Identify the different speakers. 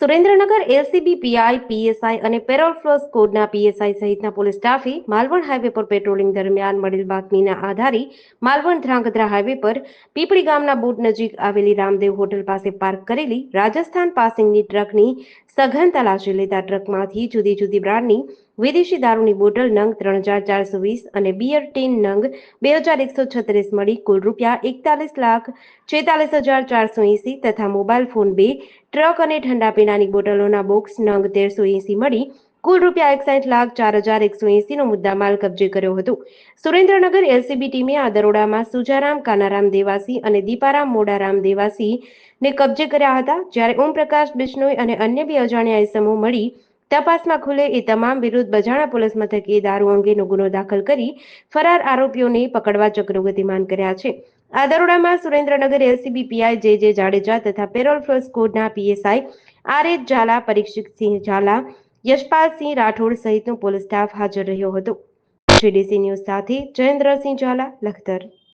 Speaker 1: Surendranagar LCB, PI, PSI અને parole ફ્લોસ કોડના પીએસઆઈ સહિતના પોલીસ સ્ટાફે માલવણ હાઈવે પર પેટ્રોલિંગ દરમિયાન મળેલ બાતમીના આધારે માલવણ ધ્રાંગધ્રા હાઈવે પર પીપળી ગામના બોટ નજીક આવેલી રામદેવ હોટલ પાસે પાર્ક કરેલી રાજસ્થાન પાસિંગની ટ્રકની સઘન તલાશી લેતા ટ્રકમાંથી જુદી જુદી બ્રાન્ડની વિદેશી દારૂની બોટલ નંગ ત્રણ હજાર ચારસો વીસ અને બિયર ટીન નંગ બે હજાર એકસો છત્રીસ મળી કુલ રૂપિયા એકતાલીસ લાખ છેતાલીસ હજાર ચારસો એંસી તથા મોબાઈલ ફોન બે, ટ્રક અને ઠંડા પીણાની બોટલોના બોક્સ નંગ તેરસો એંસી મળી કુલ રૂપિયા એકસાઠ લાખ ચાર હજાર એકસો એંસીનો મુદ્દામાલ કબજે કર્યો હતો. સુરેન્દ્રનગર એલસીબી ટીમે આ દરોડામાં સુજારામ, કાનારામ દેવાસી અને દીપારામ મોડારામ દેવાસી ને કબજે કર્યા હતા. જ્યારે ઓમપ્રકાશ બિશ્નોઈ અને અન્ય બે અજાણ્યા ઇસમો મળી તપાસમાં ખુલે એ તમામ વિરુદ્ધ બજાણા પોલીસ મથકે દારૂ અંગેનો ગુનો દાખલ કરી ફરાર આરોપીઓને પકડવા ચક્રો ગતિમાન કર્યા છે. આ દરોડામાં સુરેન્દ્રનગર એલસીબી પીઆઈ જે જે જાડેજા તથા પેરોલ ફોર્સ કોડના PSI R H Zala, Parikshit Singh Zala Yashpalsinh Rathod સહિતનો પોલીસ સ્ટાફ હાજર રહ્યો હતો. જીડીસી ન્યૂઝ સાથે જયેન્દ્રસિંહ ઝાલા લખતર.